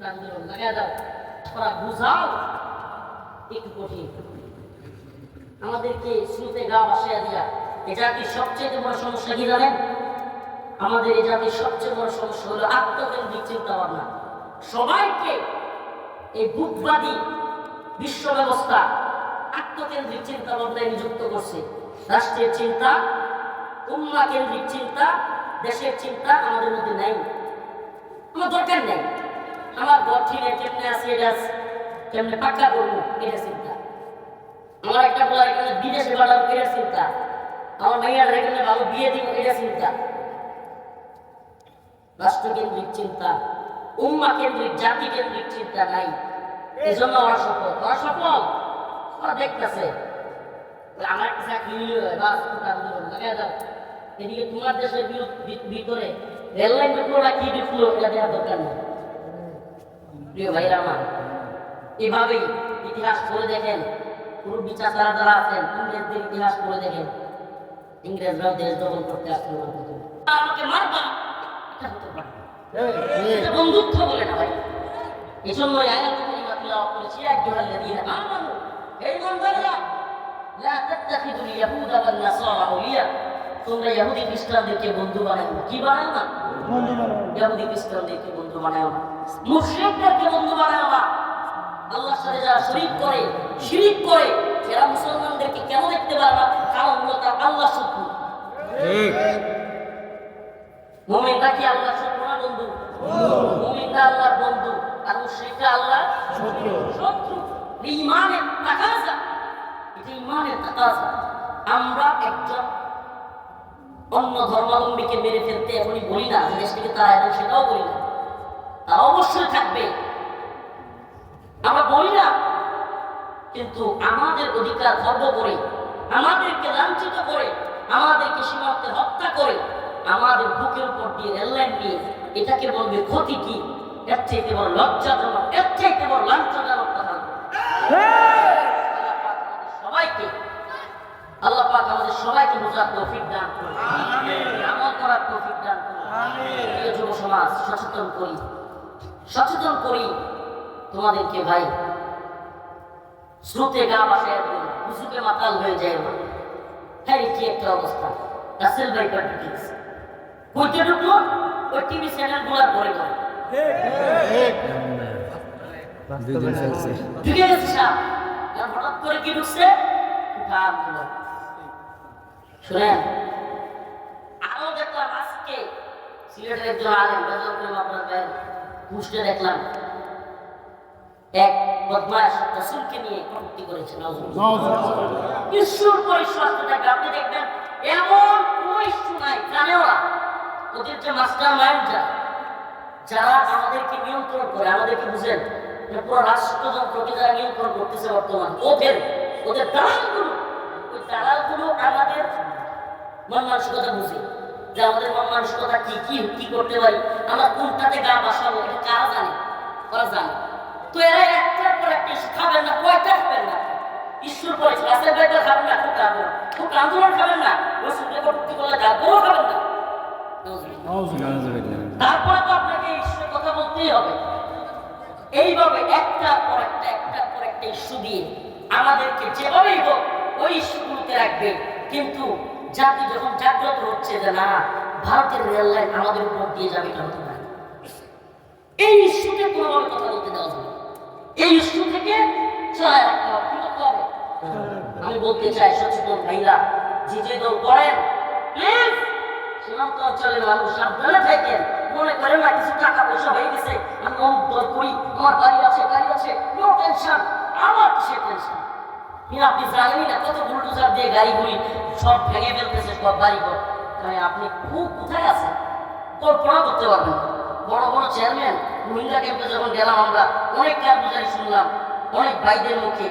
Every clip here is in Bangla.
দাও বুঝাও একটু কঠিন। আমাদেরকে শুরুতে গা দিয়া, এ জাতির সবচেয়ে বড় সমস্যা কি জানেন? আমাদের এই জাতির সবচেয়ে বড় সমস্যা হলো আত্মকেন্দ্রিক চিন্তা ভাবনা সবাইকে এই বুকবাদী বিশ্ব ব্যবস্থা আত্মকেন্দ্রিক চিন্তা ভাবনায় নিযুক্ত করছে। রাষ্ট্রের চিন্তা উম্মা কেন্দ্রিক চিন্তা, দেশের চিন্তা আমাদের মধ্যে নেই। আমার দরকার নেই। আমার ঘর ঠিক কেমনে আছে, এটা কেমনে পাক্কা করব? এটা চিন্তা। আমার একটা বলার এখানে বিদেশে পাঠাবো, এটা চিন্তা। আমার মেয়ের এখানে ভালো বিয়ে দিব, এটা চিন্তা। রাষ্ট্রকেন্দ্রিক চিন্তা। উম্মা কেন্দ্রিক জাতি কেন্দ্রিক চিন্তা নাই। এজন্য ওরা সফল ওরা সফল ওরা দেখতেছে। আমার চাকরি এদিকে তোমার দেশের ভিতরে রেললাইন ঢুকলো কি ঢুকলো এটা দেওয়ার দরকার নেই। প্রিয় ভাইরা আমার এভাবেই ইতিহাস পড়ে দেখেন পুরো বিচার যারা যারা আছেন ইংরেজদের ইতিহাস পড়ে দেখেন ইংরেজরাও দেশ দখল করতে আসলো আমাকে মারবা? এটা হতে পারে। বন্ধুত্ব বলে না ভাই। এই জন্য আয়াত কারিমা তিলাওয়াত করেছি আইয়ুহাল্লাযীনা আমানু হে ইমানদাররা লা তাত্তাখিদুল ইয়াহুদা ওয়ান নাসারা আউলিয়া তোমরা ইহুদি খ্রিস্টানদেরকে বন্ধু বানাও কি বানাও না? ইহুদি খ্রিস্টানদেরকে বন্ধু বানাও না। মুশরিকদেরকে বন্ধু বানাও না আল্লাহর সাথে যারা শরীক করে শিরিক করে এরা মুসলমানদেরকে কেন দেখতে পারে না? কারণ হলো তার আল্লাহ শত্রু। মুমিনরা কি আল্লাহর শত্রু না বন্ধু? মুমিনরা আল্লাহর বন্ধু আর মুশরিকরা আল্লাহর শত্রু। এই ইমানের তাকাজা। এটা ইমানের তাকাজা। আমরা একজন অন্য ধর্মাবলম্বীকে মেরে ফেলতে এখনই বলি না দেশ থেকে তারা এখন সেটাও বলি না। তারা অবশ্যই থাকবে। আমরা বলি না কিন্তু আমাদের অধিকার খর্ব করে আমাদেরকে লাঞ্ছিত করে আমাদেরকে সীমান্তে হত্যা করে আমাদের বুকের উপর দিয়ে রেললাইন দিয়ে এটাকে বলবে ক্ষতি কি? এর চাইতে বড় লজ্জাজনক এর চাইতে বড় লাঞ্ছনাজনক কথা সবাইকে আল্লাহ পাক আমাদের সবাইকে বোঝার তৌফিক দান করুন। আমল করার তৌফিক দান করুন। প্রিয় যুব সমাজ সচেতন করি। সচেতন করি তোমাদেরকে ভাই। স্রোতে গা দিন উঁচুকে মাতাল হয়ে যায় না। হ্যাঁ কি একটা অবস্থা। রাসেল ভাই পার্টিক্স কইতে ঢুকলো ওই টিভি চ্যানেলগুলার গেছে সাপ হঠাৎ করে কি ঢুকছে? শুনেন, আরও দেখলাম আজকে সিলেটের একজন আলেম, বেজল করে আপনার পুষ্টে দেখলাম। এক বদমাস রসুলকে নিয়ে কটূক্তি করেছে ঈশ্বর আপনি দেখবেন, এমন ওদের যে মাস্টার মাইন্ড যারা আমাদেরকে নিয়ন্ত্রণ করে, আমাদেরকে বুঝেন পুরো রাষ্ট্রযন্ত্রকে যারা নিয়ন্ত্রণ করতেছে বর্তমান। ওদের ওদের দালালগুলো, ওই দালালগুলো আমাদের মন মানসিকতা বুঝে। যে আমাদের মন মানসিকতা কি কি কি করতে পারি? আমরা কোনটাতে গা বাসাবো এটা কারা জানে? ওরা জানে। তো এরা একটার পর একটা খাবেন না কয়টা খাবেন না? ঈশ্বর করেছে রাস্তায় বাইরে খাবেন না খুব আন্দোলন খুব আন্দোলন খাবেন না। রসুলকে কটূক্তি করলে তারপরেও খাবেন না। তারপরে তো আপনাকে ঈশ্বরের কথা বলতেই হবে। এইভাবে একটার পর একটা একটার পর একটা ইস্যু দিয়ে আমাদেরকে যেভাবেই হোক ওই ইস্যুগুলোতে রাখবে। কিন্তু জাতি যখন জাগ্রত হচ্ছে যে না, ভারতের রেল লাইন আমাদের উপর দিয়ে যাবে, এটা হতে পারে। এই ইস্যুতে কোনোভাবে কথা বলতে দেওয়া যাবে এই ইস্যু থেকে আমি বলতে চাই, সচেতন ভাইরা, যে যে দল করেন প্লিজ সীমান্ত অঞ্চলের মানুষ সাবধানে থাকেন। মনে করেন না, কিছু টাকা পয়সা হয়ে গেছে, আমি অমুক করি, আমার বাড়ি আছে, গাড়ি আছে নো টেনশন আমার কিসের টেনশন কিন্তু আপনি জানেনই না কত বুলডোজার দিয়ে গাড়িগুলি সব ভেঙে ফেলতেছে সব বাড়িঘর তাই আপনি খুব কোথায় আছেন? কল্পনা করতে পারবেন না। বড় বড় চেয়ারম্যান রোহিঙ্গা ক্যাম্পে যখন গেলাম আমরা অনেক কারগুজারি শুনলাম অনেক ভাইদের মুখে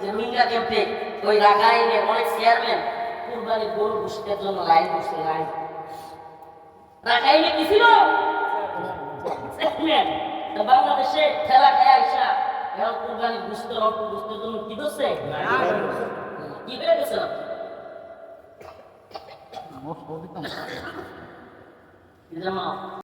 যে রোহিঙ্গা ক্যাম্পে ওই রাখাইনে অনেক চেয়ারম্যান কুরবানি গরু বুঝতে জন্য লাইন বসছে লাইন। রাখাইনে কি ছিল? বাংলাদেশে ঠেলা খায় আইসা এখন কুরবানি বুঝতে অল্প বুঝতে জন্য কি করছে কি করে গেছে কি জানো